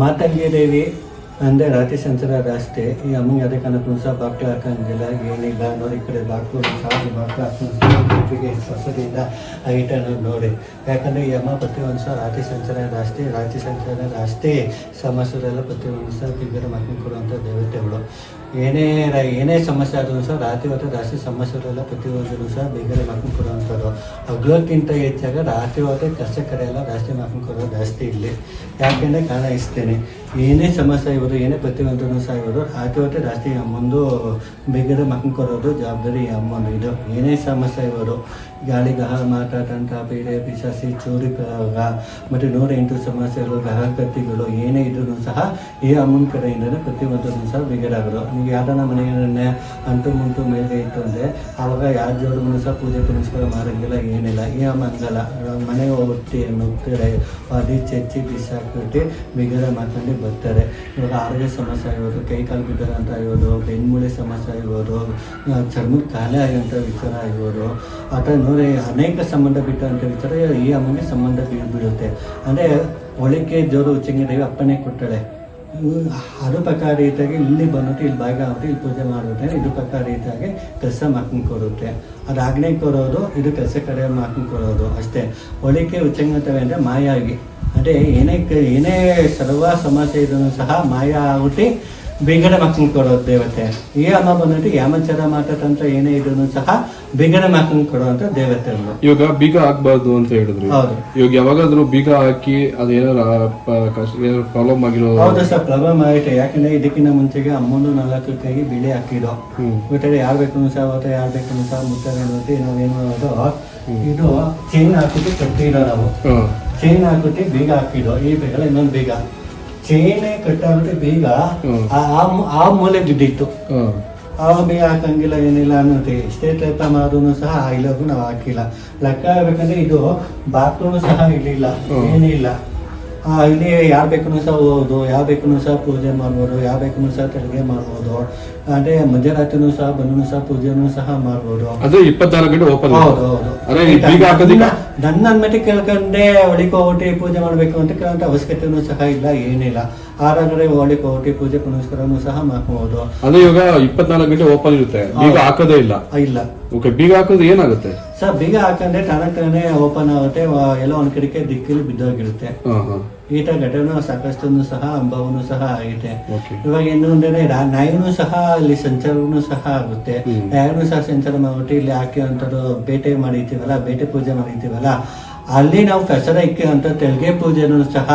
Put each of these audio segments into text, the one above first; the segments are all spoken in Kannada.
ಮಾತಂಗಿ ದೇವಿ ಅಂದರೆ ರಾತಿ ಸಂಚಾರ ರಸ್ತೆ ಈ ಅಮ್ಮಂಗೆ ಅದಕ್ಕೆ ಅನ್ನೋದು ಸಹ ಬಾಕ್ಲು ಹಾಕಂಗಿಲ್ಲ. ಏನಿಲ್ಲ ನೋಡಿ ಈ ಕಡೆ ಬಾಕ್ಲು ಸಾಕು ಬಾಕ್ಲು ಹಾಕೊಂಡು ಹೊಸದಿಂದ ಐಟನ್ನು ನೋಡಿ. ಯಾಕಂದರೆ ಈ ಅಮ್ಮ ಪ್ರತಿಯೊಂದು ಸಹ ರಾತಿ ಸಂಚಾರ ರಾಸ್ತೆ ರಾತಿ ಸಂಚಾರ ರಾಸ್ತೆ ಸಮಸ್ಯೆಲ್ಲ ಪ್ರತಿಯೊಂದು ಸಹ ಬಿಗ್ಗರ ಮಕ್ಕಳು ಕೊಡುವಂಥ ದೇವತೆಗಳು. ಏನೇ ಏನೇ ಸಮಸ್ಯೆ ಆದರೂ ಸಹ ರಾತ್ರಿ ಹೊತ್ತು ಜಾಸ್ತಿ ಸಮಸ್ಯೆಗಳೆಲ್ಲ ಪ್ರತಿಯೊಂದು ಸಹ ಬೇಗನೆ ಮಾಡ್ಕೊಂಡು ಕೊಡುವಂಥದ್ದು ಹಗ್ಲಕ್ಕಿಂತ ಹೆಚ್ಚಾಗ ರಾತ್ರಿ ಹೊತ್ತು ಕಷ್ಟ ಕಡೆ ಎಲ್ಲ ಜಾಸ್ತಿ ಮಕ್ಕಳು ಕೊಡೋದು ಜಾಸ್ತಿ ಇಲ್ಲಿ. ಯಾಕೆಂದರೆ ಕಾರಣ ಇಸ್ತೇನೆ ಏನೇ ಸಮಸ್ಯೆ ಇವರು ಏನೇ ಪ್ರತಿಯೊಂದೂ ಸಹ ಇರೋದು ರಾತ್ರಿ ಹೊತ್ತು ಜಾಸ್ತಿ ಅಮ್ಮಂದು ಬೇಗನೆ ಮಕ್ಕಳು ಕೊಡೋದು ಜವಾಬ್ದಾರಿ ಅಮ್ಮನ ಇದು ಏನೇ ಸಮಸ್ಯೆ ಇರೋದು ಗಾಳಿ ಗಹ ಮಾಟ ಬೇರೆ ಪೀಡೆ ಪಿಶಾಸಿ ಚೂರಿ ಪ್ರಯೋಗ ಮತ್ತು ನೂರ ಎಂಟು ಸಮಸ್ಯೆಗಳು ಗ್ರಹಗತಿಗಳು ಏನೇ ಇದ್ರೂ ಸಹ ಈ ಅಮ್ಮನ ಕಡೆಯಿಂದನೇ ಪ್ರತಿಯೊಂದನ್ನು ಸಹ ಬಿಗಡಾಗಲು ನಿಮಗೆ ಯಾರನ್ನ ಮನೆಯನ್ನೇ ಅಂಟು ಮುಂಟು ಮೇಲೆ ಇತ್ತು ಅಂದರೆ ಆವಾಗ ಯಾರ ಜೋಡೂ ಸಹ ಪೂಜೆ ಪುನಸ್ಕಾರ ಮಾಡೋಂಗಿಲ್ಲ ಏನಿಲ್ಲ. ಈ ಮಂಗಲ ಮನೆ ಹೋಗ್ತಿ ನುಗ್ತಾರೆ ಅದು ಚಚ್ಚಿ ಬಿಸಾಕ್ಬಿಟ್ಟು ಬಿಗಡ ಮಾಡ್ಕೊಂಡು ಬರ್ತಾರೆ. ಇವಾಗ ಆರೋಗ್ಯ ಸಮಸ್ಯೆ ಆಗಿರೋದು ಕೈ ಕಾಲು ಬಿದ್ದರ ಅಂತ ಆಗಿರೋದು ಬೆನ್ಮೂಳೆ ಸಮಸ್ಯೆ ಆಗಿರೋದು ಆ, ಚರ್ಮದ ಕಾಲೇ ಆಗೋಂಥ ವಿಚಾರ ಆಗಿರ್ಬೋದು ಥರ ನೋಡಿ ಅನೇಕ ಸಂಬಂಧ ಅಂತ ಹೇಳ್ತಾರೆ, ಈ ಅಮ್ಮನಿಗೆ ಸಂಬಂಧ ಬೀಳ್ ಬೀಳುತ್ತೆ ಅಂದರೆ ಒಳಕ್ಕೆ ಜೋರು ದೇವಿ ಅಪ್ಪನೇ ಕೊಟ್ಟಳೆ. ಪ್ರಕಾರ ರೀತಿಯಾಗಿ ಇಲ್ಲಿ ಬಂದ್ಬಿಟ್ಟು ಇಲ್ಲಿ ಭಾಗ ಆಗ್ಬಿಟ್ಟು ಇಲ್ಲಿ ಪೂಜೆ ಮಾಡ್ಬಿಟ್ಟೆ ಇದು ಪ್ರಕಾರ ರೀತಿಯಾಗಿ ಕೆಲಸ ಮಾಡ್ಕೊಂಡು ಕೊಡುತ್ತೆ. ಅದು ಆಗ್ನೇ ಕೊಡೋದು, ಇದು ಕೆಲಸ ಕಡೆ ಮಾಡ್ಕೊಂಡು ಕೊಡೋದು ಅಷ್ಟೇ. ಒಳಿಕೆ ಉಚ್ಚಂಗತವೆ ಅಂದರೆ ಮಾಯಾಗಿ. ಅದೇ ಏನೇ ಏನೇ ಸರ್ವ ಸಮಸ್ಯೆ ಇದನ್ನು ಸಹ ಮಾಯ ಆಗ್ಬಿಟ್ಟು ಬಿಗಡೆ ಮಕ್ಕಳು ಕೊಡೋ ದೇವತೆ. ಈ ಅಮ್ಮ ಬಂದ್ಬಿಟ್ಟು ಯಾಮಚಾರ ಮಾಟತಂತ್ರ ಏನೇ ಇದ್ರು ಸಹ ಬಿಗಡೆ ಮಕ್ಕಳು ಕೊಡುವಂತ ದೇವತೆ ಇವಾಗ ಬೀಗ ಹಾಕ್ಬಾರ್ದು ಅಂತ ಹೇಳಿದ್ರು. ಇವಾಗ ಯಾವಾಗಾದ್ರೂ ಬೀಗ ಹಾಕಿ ಅದೇನಾರ ಪ್ರಾಬ್ಲಮ್ ಆಗಿರೋ ಹೌದು ಸರ್ ಪ್ರಾಬ್ಲಮ್ ಆಗೈತೆ. ಯಾಕಂದ್ರೆ ಇದಕ್ಕಿಂತ ಮುಂಚೆಗೆ ಅಮ್ಮನು ನಾಲ್ಕು ಕೈಗೆ ಬಿಳಿ ಹಾಕಿದೋ ಗೊತ್ತಾಗ ಯಾರು ಬೇಕು ಸಹ ಅವತ್ತು ಯಾರು ಬೇಕು ಸಹ ಮುತ್ತಾರೆ ಏನೋ ಅದು ಮಾಡೋದು ಇದು ಚೈನ್ ಹಾಕ್ಬಿಟ್ಟು ಕಟ್ಟಿರೋ ನಾವು. ಚೈನ್ ಹಾಕ್ಬಿಟ್ಟು ಬೀಗ ಹಾಕಿದೋ ಈ ಬೇಗಲ್ಲ ಇನ್ನೊಂದು ಬೀಗ. ಚೈನ್ ಕಟ್ಟಾಗ್ಬಿಟ್ಟು ಬೀಗ. ಆ- ಆ ಮೂಲೆ ಬಿದ್ದಿತ್ತು ಅವಾಗ ಹಾಕಂಗಿಲ್ಲ ಏನಿಲ್ಲ ಅನ್ನೋದು ಎಷ್ಟೇ ಪ್ರಯತ್ನ ಮಾಡಿದ್ರು ಸಹ ಇಲ್ಲಗೂ ನಾವು ಹಾಕಿಲ್ಲ. ಲೆಕ್ಕ ಹೇಳ್ಬೇಕಂದ್ರೆ ಇದು ಬಾತ್ರೂಮ್ ಸಹ ಇರಲಿಲ್ಲ ಹ್ಮ್. ಏನಿಲ್ಲ. ಆ, ಇಲ್ಲಿ ಯಾರು ಬೇಕು ಸಹ ಹೋಗೋದು ಯಾವ ಬೇಕು ಸಹ ಪೂಜೆ ಮಾಡ್ಬೋದು ಯಾವ ಬೇಕು ಸಹ ತೆರಿಗೆ ಮಾಡ್ಬೋದು. ಅಂದ್ರೆ ಮಧ್ಯರಾತ್ರಿನೂ ಸಹ ಬಂದು ಸಹ ಪೂಜೆನೂ ಸಹ ಮಾಡ್ಬೋದು. ಅದು ಇಪ್ಪತ್ನಾಲ್ಕು ಗಂಟೆ ಓಪನ್ ಹೌದು ಹೌದು. ಅದೇ ಹಾಕೋದಿಲ್ಲ. ನನ್ನ ಅನ್ಮತಿ ಕೇಳ್ಕೊಂಡೆ ಒಳಿಗೆ ಹೋಗಿ ಪೂಜೆ ಮಾಡಬೇಕು ಅಂತ ಕೇಳೋಂಥ ಅವಶ್ಯಕತೆನೂ ಸಹ ಇಲ್ಲ ಏನಿಲ್ಲ. ಆರಾದ್ರೆ ಒಳಿಗೆ ಹೋಗಿ ಪೂಜೆ ಪುನಸ್ಕಾರನೂ ಸಹ ಮಾಡ್ಬೋದು. ಅದು ಇವಾಗ ಇಪ್ಪತ್ನಾಲ್ಕು ಗಂಟೆ ಓಪನ್ ಇರುತ್ತೆ. ಬೀಗ ಹಾಕೋದೇ ಇಲ್ಲ. ಇಲ್ಲ. ಓಕೆ ಬೀಗ ಹಾಕೋದು ಏನಾಗುತ್ತೆ? ಸರ್ ಬೀಗ ಹಾಕಂದ್ರೆ ತಾನೇ ಓಪನ್ ಆಗುತ್ತೆ ಎಲ್ಲ ಒಂದ್ ಕಡೆಗೆ ದಿಕ್ಕಲ್ಲಿ ಬಿದ್ದೋಗಿರುತ್ತೆ. ಈ ತರ ಘಟನೆ ಸಾಕಷ್ಟು ಸಹ ಅನುಭವನೂ ಸಹ ಆಗಿದೆ ಇವಾಗ ರಾ- ನಾಯಿನೂ ಸಹ ಅಲ್ಲಿ ಸಂಚಾರನೂ ಸಹ ಆಗುತ್ತೆ. ಯಾರು ಸಹ ಸಂಚಾರ ಮಾಡ್ಬಿಟ್ಟು ಇಲ್ಲಿ ಹಾಕಿ ಅಂತದ್ದು ಬೇಟೆ ಮಾಡಿರ್ತೀವಲ್ಲ ಬೇಟೆ ಪೂಜೆ ಮಾಡಿರ್ತೀವಲ್ಲ ಅಲ್ಲಿ ನಾವು ಕಸರ ಇಕ್ಕಿ ಅಂತ ತೆರಿಗೆ ಪೂಜೆನೂ ಸಹ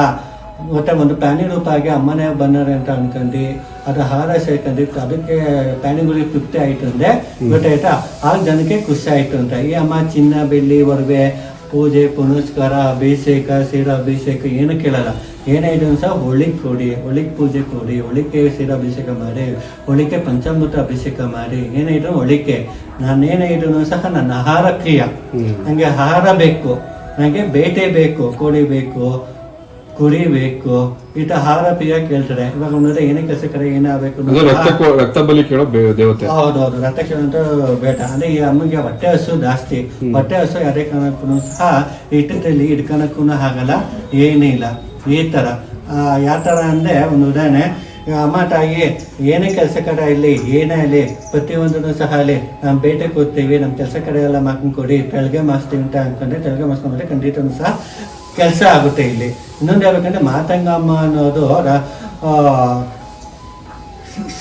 ಮತ್ತೆ ಒಂದು ಪ್ಯಾನಿ ರೂಪ ಆಗಿ ಅಮ್ಮನೇ ಬಂದಾರೆ ಅಂತ ಅನ್ಕೊಂಡು ಅದು ಹಾರ ಸೇರ್ಕೊಂಡು ಅದಕ್ಕೆ ಪ್ಯಾನಿಗಳಿಗೆ ತೃಪ್ತಿ ಆಯ್ತು ಅಂದ್ರೆ ಗೊತ್ತಾಯ್ತಾ? ಆ ಜನಕ್ಕೆ ಖುಷಿ ಆಯ್ತು ಅಂತ. ಈ ಅಮ್ಮ ಚಿನ್ನ ಬೆಳ್ಳಿ ಒಡವೆ ಪೂಜೆ ಪುನಸ್ಕಾರ ಅಭಿಷೇಕ ಶಿರ ಅಭಿಷೇಕ ಏನು ಕೇಳಲ್ಲ. ಏನೇ ಸಹ ಹೋಳಿಗೆ ಕೊಡಿ ಹೋಳಿಗೆ ಪೂಜೆ ಕೊಡಿ ಹೋಳಿಕೆ ಸೀರ ಅಭಿಷೇಕ ಮಾಡಿ ಹೋಳಿಕೆ ಪಂಚಾಮೃತ ಅಭಿಷೇಕ ಮಾಡಿ ಏನೇ ಇದ್ರು ನಾನು ನಾನೇನೇ ಇದ್ರು ಸಹ ನನ್ನ ಆಹಾರ ಕ್ರಿಯ. ನನಗೆ ಆಹಾರ ಬೇಕು ನನಗೆ ಬೇಟೆ ಬೇಕು ಕೋಳಿ ಬೇಕು ಕುಡಿಬೇಕು. ಈತ ತರ ಹಾರ ಪಿಯ ಕೇಳ್ತಾರೆ ಇವಾಗ ಒಂದ್ರೆ ಏನೇ ಕೆಲಸ ಕಡೆ ಏನೇ ಆಗ್ಬೇಕು ಅದು ರಕ್ತ ರಕ್ತ ಬಲಿ ಕೇಳೋ ದೇವತೆ. ಹೌದೌದು ರಕ್ತ ಕೇಳಂತ ಬೇಟ ಅಂದ್ರೆ ಈ ಅಮ್ಮಗೆ ಹೊಟ್ಟೆ ಹಸು ಜಾಸ್ತಿ. ಹೊಟ್ಟೆ ಹಸು ಯಾರೇ ಕಾರಣಕ್ಕೂ ಸಹ ಇಟ್ಟದಲ್ಲಿ ಹಿಡ್ಕೊಳಕ್ಕೂ ಆಗಲ್ಲ ಏನೇ ಇಲ್ಲ. ಈ ತರ. ಯಾವ ತರ ಅಂದ್ರೆ ಒಂದು ಉದಾಹರಣೆ ಅಮ್ಮ ತಾಯಿ ಏನೇ ಕೆಲಸ ಕಡೆ ಇಲ್ಲಿ ಏನೇ ಇರಲಿ ಪ್ರತಿಯೊಂದನ್ನು ಸಹ ಅಲ್ಲಿ ನಮ್ಮ ಬೇಟೆ ಹೋಗ್ತೀವಿ ನಮ್ಮ ಕೆಲಸ ಕಡೆ ಎಲ್ಲ ಮಾಡ್ಕೊಂಡು ಕೊಡಿ ತೆಳ್ಗೆ ಮಾಸ್ತೀವಿ ಅಂತ ಅನ್ಕೊಂಡ್ರೆ ತೆಳ್ಗೆ ಮಾಸ್ಕೊಂಡ್ರೆ ಖಂಡಿತನೂ ಸಹ ಕೆಲಸ ಆಗುತ್ತೆ ಇಲ್ಲಿ. ಇನ್ನೊಂದು ಹೇಳ್ಬೇಕಂದ್ರೆ ಮಾತಂಗಮ್ಮ ಅನ್ನೋದು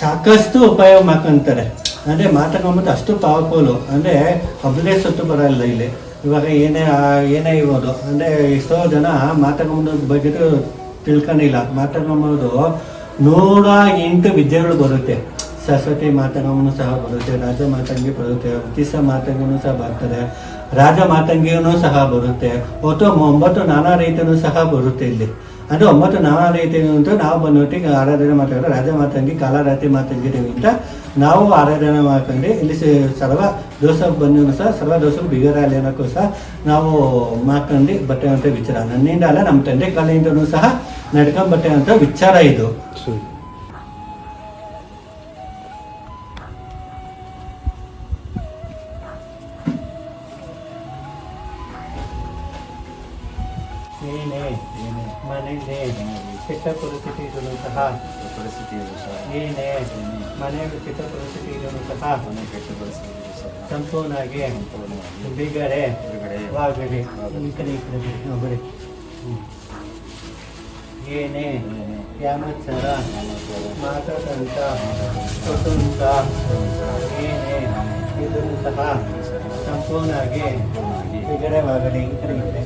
ಸಾಕಷ್ಟು ಉಪಯೋಗ ಮಾಡ್ಕೊಂತಾರೆ. ಅಂದ್ರೆ ಮಾತಾಡ್ಕೊಂಬತ್ತು ಅಷ್ಟು ಪವರ್ಫುಲ್ ಅಂದ್ರೆ ಒಬ್ಬರೇ ಸುತ್ತು ಬರಲ್ಲ ಇಲ್ಲಿ. ಇವಾಗ ಏನೇ ಏನೇ ಇರ್ಬೋದು. ಅಂದ್ರೆ ಎಷ್ಟೋ ಜನ ಮಾತಂಗಮ್ಮನ ಬಗ್ಗೆ ತಿಳ್ಕೊಂಡಿಲ್ಲ ಮಾತಂಗಮ್ಮದು ನೂರ ಎಂಟು ವಿದ್ಯೆಗಳು ಬರುತ್ತೆ. ಸರಸ್ವತಿ ಮಾತಂಗಮ್ಮನೂ ಸಹ ಬರುತ್ತೆ, ರಾಜ ಮಾತಂಗಿ ಬರುತ್ತೆ ಉತ್ತಿಸ ಮಾತಂಗಿನೂ ಸಹ ಬರ್ತದೆ ರಾಜ ಮಾತಂಗಿಯೂ ಸಹ ಬರುತ್ತೆ. ಒಟ್ಟು ಒಂಬತ್ತು ನಾನಾ ರೀತಿಯೂ ಸಹ ಬರುತ್ತೆ ಇಲ್ಲಿ. ಅಂದ್ರೆ ಒಂಬತ್ತು ನಾನಾ ರೀತಿ ಅಂತ ನಾವು ಬಂದೊಟ್ಟಿಗೆ ಆರಾಧನೆ ಮಾಡ್ತಾರೆ ರಾಜ ಮಾತಂಗಿ, ಕಾಲರಾತ್ರಿ ಮಾತಂಗಿ ಅಂತ ನಾವು ಆರಾಧನೆ ಮಾಡ್ಕೊಂಡು ಇಲ್ಲಿ ಸರ್ವ ದೋಷ ಬಂದು ಸಹ, ಸರ್ವ ದೋಷ ಬಿಗರಾಲಿ ಅನ್ನೋಕ್ಕೂ ಸಹ ನಾವು ಮಾಡ್ಕೊಂಡು ಬಟ್ಟೆ ಅಂತ ವಿಚಾರ. ನನ್ನಿಂದ ಅಲ್ಲ, ನಮ್ಮ ತಂದೆ ಕಾಲಿಂದನೂ ಸಹ ನಡ್ಕೊಂಡ್ ಬಟ್ಟೆ ಅಂತ ವಿಚಾರ ಇದು. ಪರಿಸ್ಥಿತಿಯಲ್ಲೂ ಸರ್ ಏನೇ ಮನೆ ಕೆಟ್ಟ ಪರಿಸ್ಥಿತಿ ಇದನ್ನು ಸಹ ಮನೆ ಕೆಟ್ಟ ಪರಿಸ್ಥಿತಿ ಸಂಪೂರ್ಣವಾಗಿ ಸಂಪೂರ್ಣವಾಗಿ ಬಿಗಡೆ ಬಿಡುಗಡೆ ವಾಗಡೆ ಈ ಕಡೆ ಈ ಕಡೆ ಹ್ಮ್. ಏನೇ ಯಾಮತ್ಸರ ಮಾತಾಡಂತ ಕುಟುಂಬ ಏನೇ ಇದನ್ನು ಸಹ ಸಂಪೂರ್ಣವಾಗಿ ಸಂಪೂರ್ಣವಾಗಿ ಬಿಗಡೆವಾಗಲಿ. ಈ ಕಡೆ ಈ ಕಡೆ.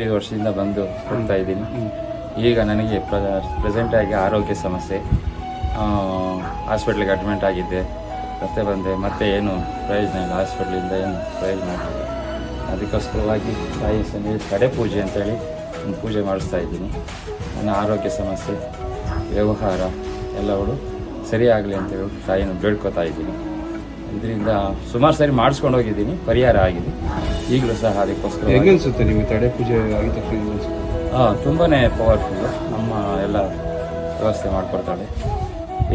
ಐದು ವರ್ಷದಿಂದ ಬಂದು ಹೋಗ್ತಾ ಇದ್ದೀನಿ. ಈಗ ನನಗೆ ಪ್ರೆಸೆಂಟ್ ಆಗಿ ಆರೋಗ್ಯ ಸಮಸ್ಯೆ ಹಾಸ್ಪಿಟ್ಲಿಗೆ ಅಡ್ಮಿಂಟ್ ಆಗಿದ್ದೆ. ಮತ್ತೆ ಬಂದೆ ಮತ್ತೆ ಏನು ಪ್ರಯೋಜನ ಇಲ್ಲ. ಹಾಸ್ಪಿಟ್ಲಿಂದ ಏನು ಪ್ರಯೋಜನ ಆಗಿಲ್ಲ ಅದಕ್ಕೋಸ್ಕರವಾಗಿ ತಾಯಿ ಸಂಜೆ ಕಡೆ ಪೂಜೆ ಅಂತೇಳಿ ಒಂದು ಪೂಜೆ ಮಾಡಿಸ್ತಾ ಇದ್ದೀನಿ. ನನ್ನ ಆರೋಗ್ಯ ಸಮಸ್ಯೆ ವ್ಯವಹಾರ ಎಲ್ಲವೂ ಸರಿಯಾಗಲಿ ಅಂತೇಳಿ ತಾಯಿನ ಬೇಡ್ಕೋತಾ ಇದ್ದೀನಿ. ಇದರಿಂದ ಸುಮಾರು ಸರಿ ಮಾಡಿಸ್ಕೊಂಡು ಹೋಗಿದ್ದೀನಿ. ಪರಿಹಾರ ಆಗಿದೆ. ಈಗಲೂ ಸಹ ಅದಕ್ಕೋಸ್ಕರ ಹೆಂಗೆ ಅನ್ಸುತ್ತೆ ನಿಮಗೆ ತಡೆ ಪೂಜೆ ಆಗಿದ ತಕ್ಷಣ ಹೆಂಗ್ ಅನ್ಸುತ್ತೆ ಹಾಂ ತುಂಬಾ ಪವರ್ಫುಲ್ಲು ನಮ್ಮ ಎಲ್ಲ ವ್ಯವಸ್ಥೆ ಮಾಡಿಕೊಡ್ತಾಳೆ.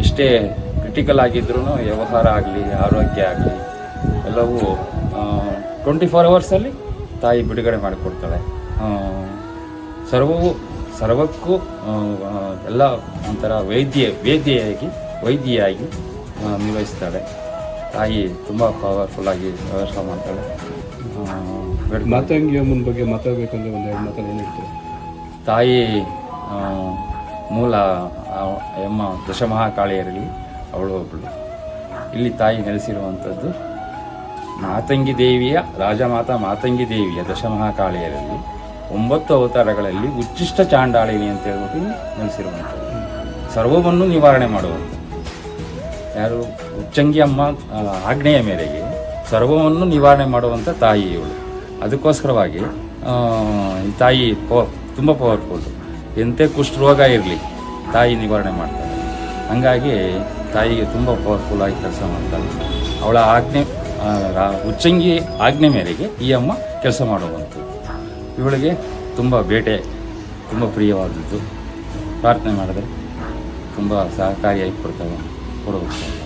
ಎಷ್ಟೇ ಕ್ರಿಟಿಕಲ್ ಆಗಿದ್ರೂ ವ್ಯವಹಾರ ಆಗಲಿ ಆರೋಗ್ಯ ಆಗಲಿ ಎಲ್ಲವೂ ಟ್ವೆಂಟಿ ಫೋರ್ ಅವರ್ಸಲ್ಲಿ ತಾಯಿ ಬಿಡುಗಡೆ ಮಾಡಿಕೊಡ್ತಾಳೆ. ಸರ್ವವು ಸರ್ವಕ್ಕೂ ಎಲ್ಲ ಒಂಥರ ವೈದ್ಯ ವೇದ್ಯೆಯಾಗಿ ವೈದ್ಯೆಯಾಗಿ ನಿರ್ವಹಿಸ್ತಾಳೆ. ತಾಯಿ ತುಂಬ ಪವರ್ಫುಲ್ಲಾಗಿ ವ್ಯವಸ್ಥೆ ಮಾಡ್ತಾಳೆ. ಮಾತಂಗಿ ಅಮ್ಮನ ಬಗ್ಗೆ ಮಾತಾಡಬೇಕಂದ್ರೆ ಒಂದು ಎರಡು ಹೇಳ್ತೀರಾ? ತಾಯಿ ಮೂಲ ಎಮ್ಮ ದಶಮಹಾಕಾಳಿಯರಲ್ಲಿ ಅವಳು ಒಬ್ಬಳು ಇಲ್ಲಿ ತಾಯಿ ನೆಲೆಸಿರುವಂಥದ್ದು ಮಾತಂಗಿ ದೇವಿಯ, ರಾಜಮಾತಾ ಮಾತಂಗಿ ದೇವಿಯ ದಶಮಹಾಕಾಳಿಯರಲ್ಲಿ ಒಂಬತ್ತು ಅವತಾರಗಳಲ್ಲಿ ಉಚ್ಚಿಷ್ಟ ಚಾಂಡಾಳಿನಿ ಅಂತ ಹೇಳ್ಬಿಟ್ಟು ನೆಲೆಸಿರುವಂಥದ್ದು ಸರ್ವವನ್ನು ನಿವಾರಣೆ ಮಾಡುವಂಥದ್ದು ಯಾರು? ಉಚ್ಚಂಗಿ ಅಮ್ಮ ಆಗ್ನೆಯ ಆಜ್ಞೆಯ ಮೇರೆಗೆ. ಸರ್ವವನ್ನು ನಿವಾರಣೆ ಮಾಡುವಂಥ ತಾಯಿ ಇವಳು. ಅದಕ್ಕೋಸ್ಕರವಾಗಿ ಈ ತಾಯಿ ಪೋ, ತುಂಬ ಪವರ್ಫುಲ್ ಎಂತೆ ಕುಷ್ಠರೋಗ ಇರಲಿ, ತಾಯಿ ನಿವಾರಣೆ ಮಾಡ್ತಾಳೆ. ಹಂಗಾಗಿ ತಾಯಿಗೆ ತುಂಬ ಪವರ್ಫುಲ್ ಆಗಿ ಕೆಲಸ ಮಾಡ್ತಾಳೆ. ಅವಳ ಆಜ್ಞೆ ಉಚ್ಚಂಗಿ ಆಜ್ಞೆ ಮೇರೆಗೆ ಈ ಅಮ್ಮ ಕೆಲಸ ಮಾಡುವಂಥದ್ದು. ಇವಳಿಗೆ ತುಂಬ ಬೇಟೆ, ತುಂಬ ಪ್ರಿಯವಾದದ್ದು. ಪ್ರಾರ್ಥನೆ ಮಾಡಿದ್ರೆ ತುಂಬ ಸಹಕಾರಿಯಾಗಿ ಕೊಡ್ತಾವೆ ಕೊಡಬೇಕು